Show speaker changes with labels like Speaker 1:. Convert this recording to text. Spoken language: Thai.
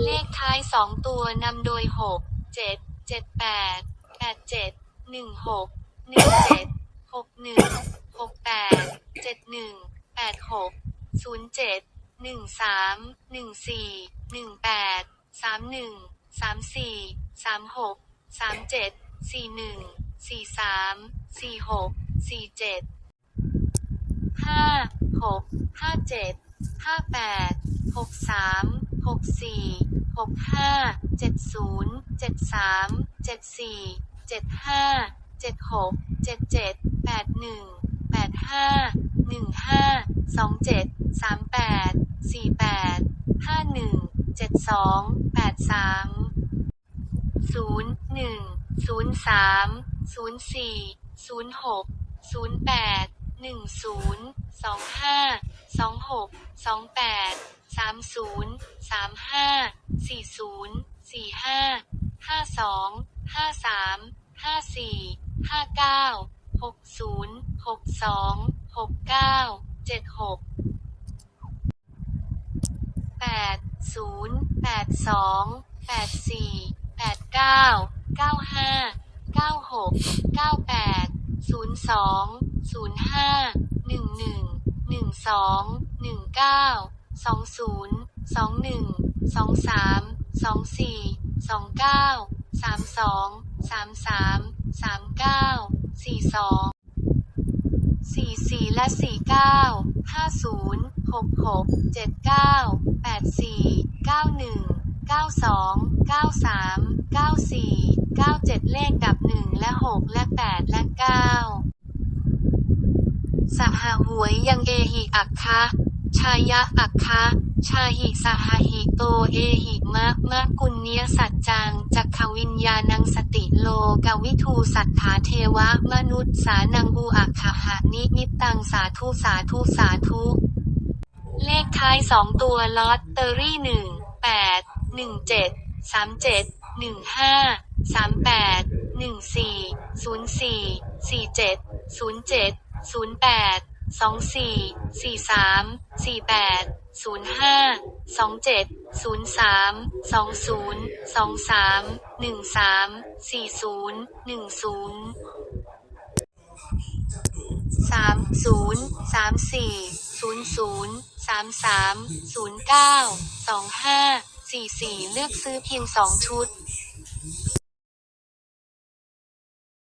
Speaker 1: เลขท้ายสองตัวนำโดยหกเจ็ดเจ็ดแปดแปดเจ็ดหนึ่งหกหนึ่งเจ็ดหกหนึ่งหกแปดเจ็ดหนึ่งแปดหกศูนย์เจ็ดหนึ่งสามหนึ่งสี่หนึ่งแปดสามหนึ่งสามสี่สามหกสามเจ็ดสี่หนึ่งสี่สามสี่หกสี่เจ็ดห้าหกห้าเจ็ดห้าแปด หกสามหกสี่หกห้าเจ็ดศูนย์เจ็ดสามเจ็ดสี่เจ็ดห้าเจ็ดหกเจ็ดเจ็ดแปดหนึ่งแปดห้าหนึ่งห้าสองเจ็ดสามแปดสี่แปดห้าหนึ่งเจ็ดสองแปดสามศูนย์หนึ่งศูนย์สามศูนย์สี่ศูนย์หกศูนย์แปดหนึ่งศูนย์สองห้า สองหกสองแปดสามศูนย์สามห้าสี่ศูนย์สี่ห้าห้าสองห้าสามห้าสี่ห้าเก้าหกศูนย์หกสองหกเก้าเจ็ดหกแปดศูนย์แปดสองแปดสี่แปดเก้าเก้าห้าเก้าหกเก้าแปดศูนย์สองศูนย์ห้าหนึ่งหนึ่ง หนึ่งสองหนึ่งเก้าสองศูนย์สองหนึ่งสองสามสองสี่สองเก้าสามสองสามสามสามเก้าสี่สองสี่สี่และสี่เก้าห้าศูนย์หกหกเจ็ดเก้าแปดสี่เก้าหนึ่งเก้าสองเก้าสามเก้าสี่เก้าเจ็ดเลขดับหนึ่งและหกและแปดและเก้า ส หวยยังเอหิอักคะชายะอักคะชาหิสหหิโตเอหิมะมะกุณเนียสัจจังจักขวิญญาณังสติโลกวิทูสัทธาเทวะมนุษย์สานังอุอักขหานิมิตังสาธุสาธุสาธุเลขท้ายสองตัวลอตเตอรี่หนึ่งแปดหนึ่งเจ็ดสามเจ็ดหนึ่งห้าสามแปดหนึ่งสี่ศูนย์สี่สี่เจ็ดศูนย์เจ็ดศูนย์แปด สองสี่ สี่สาม สี่แปด ศูนย์ห้า สองเจ็ด ศูนย์สาม สองศูนย์ สองสาม หนึ่งสาม สี่ศูนย์ หนึ่งศูนย์สามศูนย์สามสี่ศูนย์ศูนย์สามสามศูนย์เก้าสองห้าสี่สี่เลือกซื้อเพียงสองชุด